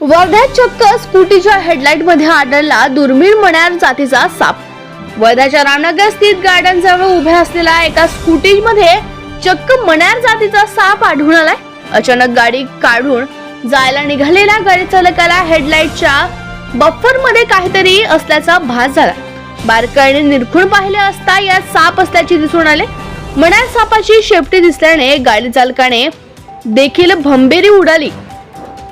वर्ध्यात चक्क स्कूटीच्या हेडलाईटमध्ये आढळला दुर्मिळ मण्यार जातीचा साप. वर्ध्याच्या रामनगर स्थित गार्डन जवळ उभ्या असलेल्या एका स्कूटीमध्ये चक्क मण्यार जातीचा साप आढळून आलाय. अचानक गाडी काढून जायला निघालेल्या गाडी चालकाला हेडलाईटच्या बफरमध्ये काहीतरी असल्याचा भास झाला. बारकाईने निरखून पाहिले असता यात साप असल्याचे दिसून आले. मण्यार सापाची शेपटी दिसल्याने गाडी चालकाने देखील भंबेरी उडाली.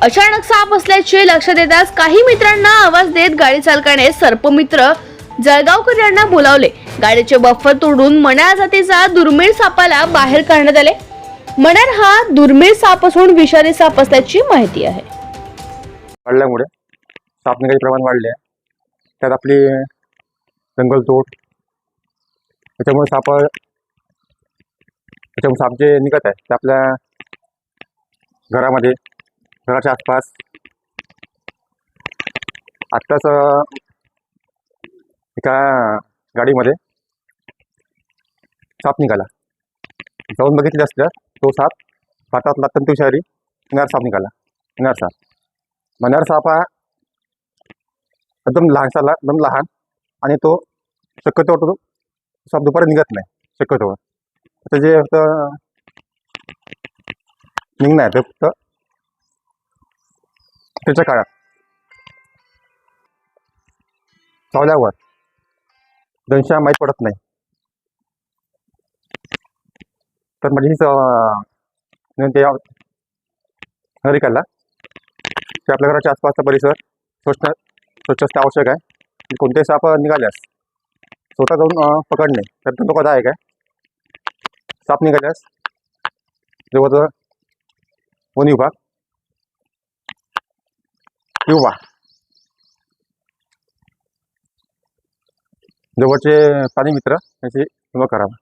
अचानक साप असल्याचे लक्षात येताच काही मित्रांना आवाज देत गाडी चालकाने सर्पमित्र जळगावकर यांना बोलावले. गाडीचे बफर तोडून मण्यार जातीचा दुर्मिळ सापाला बाहेर काढण्यात आले. मण्यार हा दुर्मिळ साप असून विषारी साप असल्याची माहिती आहे. वाढल्यामुळे साप निघाचे प्रमाण वाढले आहे. त्यात आपली जंगलतोड त्याच्यामुळे साप त्याच्यामुळे साप जे निघत आहे ते आपल्या घरामध्ये घराच्या आसपास. आत्ताच एका गाडीमध्ये साप निघाला. जाऊन बघितले असल्या तो साप भारतातला अत्यंत विषारी नर साप निघाला. नर साप. मनार साप हा एकदम लहानसा एकदम लहान आणि तो शक्यतो तो साप दुपारी निघत नाही. शक्यतो. आता जे फक्त निघणार ते फक्त त्याच्या काळात. चावल्यावर दोनशे माहीत पडत नाही. तर माझी हीच नागरिकांना की आपल्या घराच्या आसपासचा परिसर स्वच्छ स्वच्छ असणे आवश्यक आहे. आणि साप निघाल्यास स्वतः जाऊन पकडणे. तर धोकादायक आहे साप निघाल्यास जवळजवळ वन विभाग. किंवा जवळचे पाणी मित्र याची विमा करावा.